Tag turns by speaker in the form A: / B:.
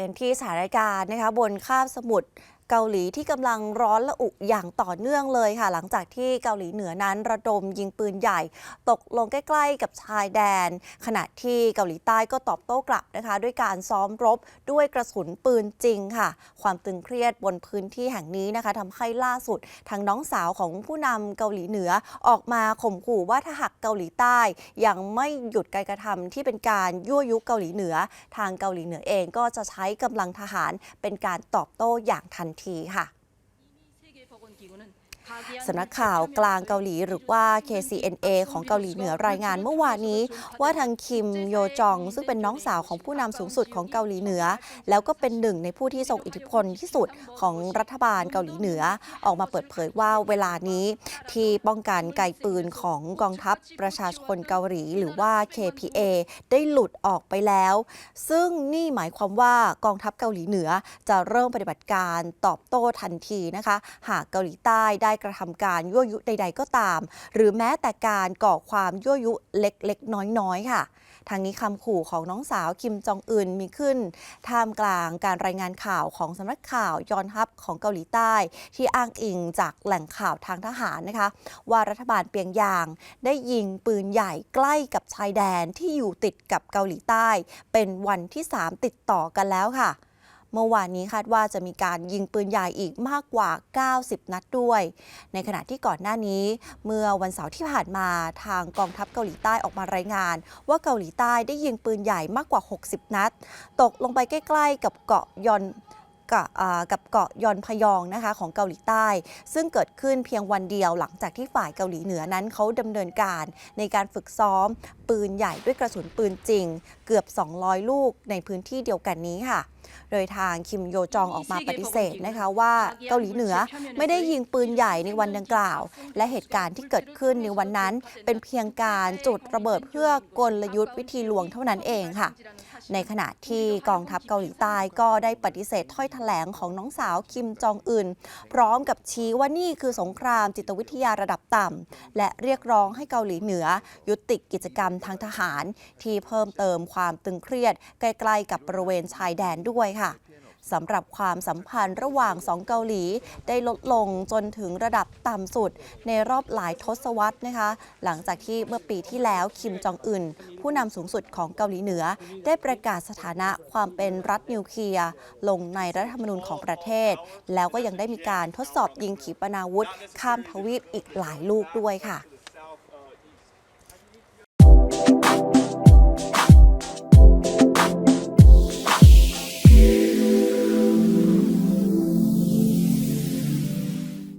A: กันที่สถานการณ์นะคะบนคาบสมุทร เกาหลีที่กำลังร้อนระอุอย่างต่อเนื่องเลยค่ะ หลังจากที่เกาหลีเหนือนั้นระดมยิงปืนใหญ่ ตกลงใกล้ๆกับชายแดน ขณะที่เกาหลีใต้ก็ตอบโต้กลับนะคะ ด้วยการซ้อมรบด้วยกระสุนปืนจริงค่ะ ความตึงเครียดบนพื้นที่แห่งนี้นะคะทำให้ล่าสุดทางน้องสาวของผู้นำเกาหลีเหนือออกมาข่มขู่ว่าถ้าหากเกาหลีใต้ยังไม่หยุดการกระทำที่เป็นการยั่วยุเกาหลีเหนือ ทางเกาหลีเหนือเองก็จะใช้กำลังทหารเป็นการตอบโต้อย่างทันทีค่ะ สำนักข่าวกลางเกาหลีหรือว่า KCNA ของเกาหลีเหนือรายงานเมื่อวานนี้ ว่าทางคิมโยจอง ซึ่งเป็นน้องสาวของผู้นำสูงสุดของเกาหลีเหนือ แล้วก็เป็นหนึ่งในผู้ที่ทรงอิทธิพลที่สุดของรัฐบาลเกาหลีเหนือ ออกมาเปิดเผยว่าเวลานี้ ที่ป้องกันไกปืนของกองทัพประชาชนเกาหลีหรือว่า KPA ได้หลุดออกไปแล้ว ซึ่งนี่หมายความว่ากองทัพเกาหลีเหนือจะเริ่มปฏิบัติการตอบโต้ทันทีนะคะ หากเกาหลีใต้ได้กระทำการยั่วยุใด ๆ ก็ตาม หรือแม้แต่การก่อความยั่วยุเล็กๆ น้อยๆ ค่ะ ทางนี้คำขู่ของน้องสาวคิมจองอึนมีขึ้น ท่ามกลางการรายงานข่าวของสำนักข่าวยอนฮับของเกาหลีใต้ ที่อ้างอิงจากแหล่งข่าวทางทหารนะคะ ว่ารัฐบาลเปียงยาง ได้ยิงปืนใหญ่ใกล้กับชายแดนที่อยู่ติดกับเกาหลีใต้ เป็นวันที่ 3 ติดต่อกันแล้วค่ะ เมื่อวานนี้คาดว่าจะมีการยิงปืนใหญ่อีกมากกว่า 90 นัดด้วย ในขณะที่ก่อนหน้านี้ เมื่อวันเสาร์ที่ผ่านมาทางกองทัพเกาหลีใต้ออกมารายงาน ว่าเกาหลีใต้ได้ยิงปืนใหญ่มากกว่า 60 นัด ตกลงไปใกล้ ๆ กับเกาะยอนกับเกาะยอนพยองนะคะของเกาหลีใต้ ซึ่งเกิดขึ้นเพียงวันเดียวหลังจากที่ฝ่ายเกาหลีเหนือนั้นเขาดำเนินการในการฝึกซ้อม ปืนใหญ่ด้วยกระสุนปืนจริง เกือบ 200 ลูกในพื้นที่เดียวกันนี้ค่ะ โดยทางคิมโยจองออกมาปฏิเสธนะคะว่าเกาหลีเหนือไม่ได้ยิงปืนใหญ่ในวันดังกล่าว และเหตุการณ์ที่เกิดขึ้นในวันนั้น เป็นเพียงการจุดระเบิดเพื่อกลยุทธ์วิธีลวงเท่านั้นเองค่ะ ในขณะที่กองทัพเกาหลีใต้ก็ได้ปฏิเสธถ้อยแถลงของน้องสาวคิมจองอึนพร้อมกับชี้ว่านี่คือสงครามจิตวิทยาระดับต่ำและเรียกร้องให้เกาหลีเหนือ ยุติกิจกรรมทางทหาร ที่เพิ่มเติมความตึงเครียดใกล้ๆกับบริเวณชายแดนด้วยค่ะสำหรับความสัมพันธ์ระหว่างสองเกาหลีได้ลดลงจนถึงระดับต่ำสุดในรอบหลายทศวรรษนะคะ หลังจากที่เมื่อปีที่แล้วคิมจองอึนผู้นำสูงสุดของเกาหลีเหนือ ได้ประกาศสถานะความเป็นรัฐนิวเคลียร์ลงในรัฐธรรมนูญของประเทศ แล้วก็ยังได้มีการทดสอบยิงขีปนาวุธ ข้ามทวีปอีกหลายลูกด้วยค่ะ